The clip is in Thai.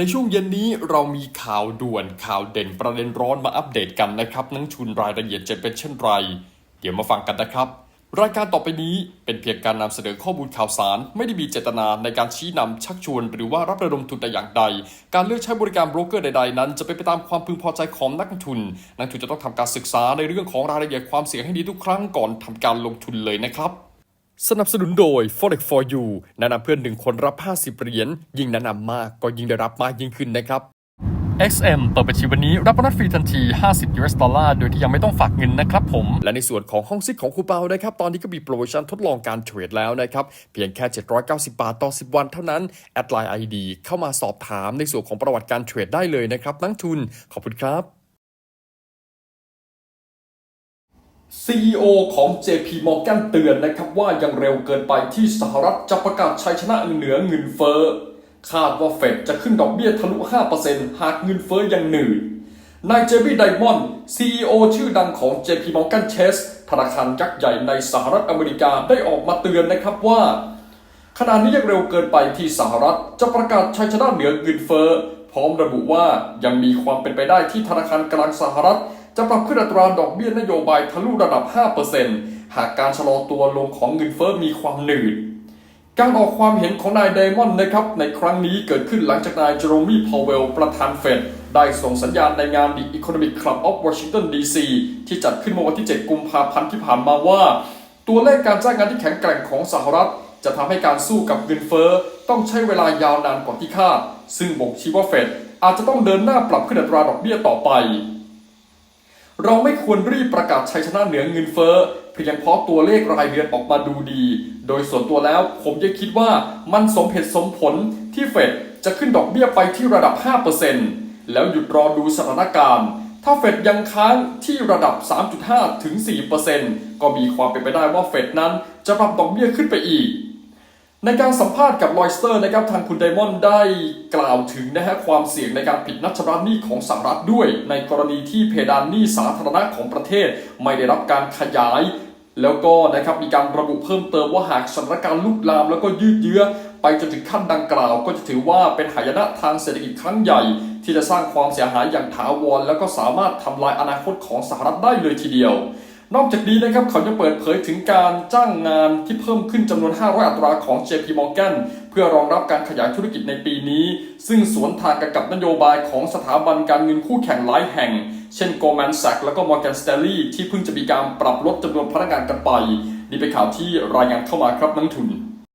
ในช่วงเย็นนี้เรามีข่าวด่วนข่าวเด่นประเด็นร้อนมาอัปเดตกันนะครับ นังชุนรายละเอียดจะเป็นเช่นไร เดี๋ยวมาฟังกันนะครับ รายการต่อไปนี้เป็นเพียงการนำเสนอข้อมูลข่าวสาร ไม่ได้มีเจตนาในการชี้นำชักชวน หรือว่ารับระดมทุนแต่อย่างใด การเลือกใช้บริการโบรกเกอร์ใดๆ นั้นจะเป็นไปตามความพึงพอใจของนักทุน นักทุนจะต้องทำการศึกษาในเรื่องของรายละเอียดความเสี่ยงให้ดีทุกครั้งก่อนทำการลงทุนเลยนะครับ สนับสนุนโดย Forex for You แนะนำเพื่อนหนึ่งคนรับ 50 เหรียญ ยิ่งแนะนำมากก็ยิ่งได้รับมากยิ่งขึ้นนะครับ XM เปิดบัญชีวันนี้รับโบนัสฟรีทันที 50 US ดอลลาร์ โดยที่ยังไม่ต้องฝากเงินนะครับผม และในส่วนของห้องซิกของครูเปานะครับ ตอนนี้ก็มีโปรโมชั่นทดลองการเทรดแล้วนะครับ เพียงแค่ 790 บาทต่อ 10 วันเท่านั้น แอดไลน์ ID เข้ามาสอบถามในส่วนของประวัติการเทรดได้เลยนะครับนักทุน ขอบคุณครับ CEO ของ JP Morgan เตือนนะครับว่ายังเร็วเกินไปที่สหรัฐจะประกาศชัยชนะเหนือเงินเฟ้อ คาดว่าเฟดจะขึ้นดอกเบี้ยทะลุ 5%หากเงินเฟ้อยังหนืดนายเจมี่ไดมอนด์ CEO ชื่อดังของ JP Morgan Chase ธนาคารยักษ์ใหญ่ในสหรัฐอเมริกาได้ออกมาเตือนนะครับว่า ขณะนี้ยังเร็วเกินไปที่สหรัฐจะประกาศชัยชนะเหนือเงินเฟ้อ พร้อมระบุว่ายังมีความเป็นไปได้ที่ธนาคารกลางสหรัฐ จะปรับขึ้นอัตราดอกเบี้ยนโยบายทะลุระดับ 5%หากการชะลอตัวลงของเงินเฟ้อมีความหนืด การออกความเห็นของนายไดมอนนะครับในครั้งนี้เกิดขึ้นหลังจากนายเจอโรมีพาวเวลประธานเฟดได้ส่งสัญญาณในงาน The Economic Club of Washington DC ที่จัดขึ้นเมื่อวันที่ 7 กุมภาพันธ์ที่ผ่านมาว่า ตัวเลขการจ้างงานที่แข็งแกร่งของสหรัฐ จะทำให้การสู้กับเงินเฟ้อต้องใช้เวลายาวนานกว่าที่คาดซึ่งบ่งชี้ว่าเฟดอาจจะต้องเดินหน้าปรับขึ้นอัตราดอกเบี้ยต่อไป เราไม่ควรรีบประกาศชัยชนะเหนือเงินเฟ้อเพียงเพราะตัวเลขรายเดือนออกมาดูดี โดยส่วนตัวแล้วผมยังคิดว่ามันสมเหตุสมผลที่เฟดจะขึ้นดอกเบี้ยไปที่ระดับ 5%แล้วหยุดรอดูสถานการณ์ ถ้าเฟดยังค้างที่ระดับ 3.5 ถึง 4%ก็มีความเป็นไปได้ว่าเฟดนั้นจะปรับดอกเบี้ยขึ้นไปอีก ในการสัมภาษณ์กับลอยสเตอร์นะครับทางคุณไดมอนด์ได้กล่าวถึงนะฮะความเสี่ยงในการผิดนัดชำระหนี้ของสหรัฐด้วย ในกรณีที่เพดานหนี้สาธารณะของประเทศ ไม่ได้รับการขยาย แล้วก็นะครับมีการระบุเพิ่มเติมว่าหากสถานการณ์ลุกลาม แล้วก็ยืดเยื้อไปจนถึงขั้นดังกล่าว ก็จะถือว่าเป็นหายนะทางเศรษฐกิจครั้งใหญ่ ที่จะสร้างความเสียหายอย่างถาวรแล้วก็สามารถทำลายอนาคตของสหรัฐได้เลยทีเดียว นอกจากนี้นะครับเขายังเปิดเผยถึงการจ้างงานที่เพิ่มขึ้นจำนวน 500 อัตราของ JP Morgan เพื่อรองรับการขยายธุรกิจในปีนี้ ซึ่งสวนทางกันกับนโยบายของสถาบันการเงินคู่แข่งหลายแห่ง เช่น Goldman Sachs และก็ Morgan Stanley ที่เพิ่งจะมีการปรับลดจำนวนพนักงานกันไป นี่เป็นข่าวที่รายงานเข้ามาครับนักทุน